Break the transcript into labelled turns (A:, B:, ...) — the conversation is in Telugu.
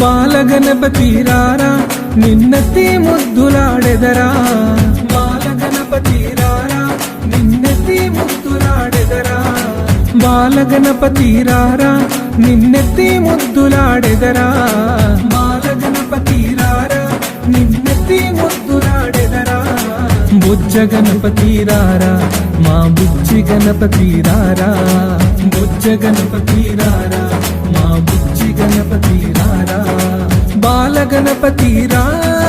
A: బాలగణపతి రారా నిన్నెత్తి ముద్దులాడెదరా. బాలగణపతి రారా నిన్నెత్తి ముద్దులాడెదరా. బాలగణపతి రారా నిన్నెత్తి ముద్దులాడెదరా. బాలగణపతి రారా నిన్నెత్తి ముద్దులాడెదరా. బుజ్జ గణపతి రారా మా బుజ్జి గణపతి రారా బుజ్జ గణపతి రారా గణపతి రా.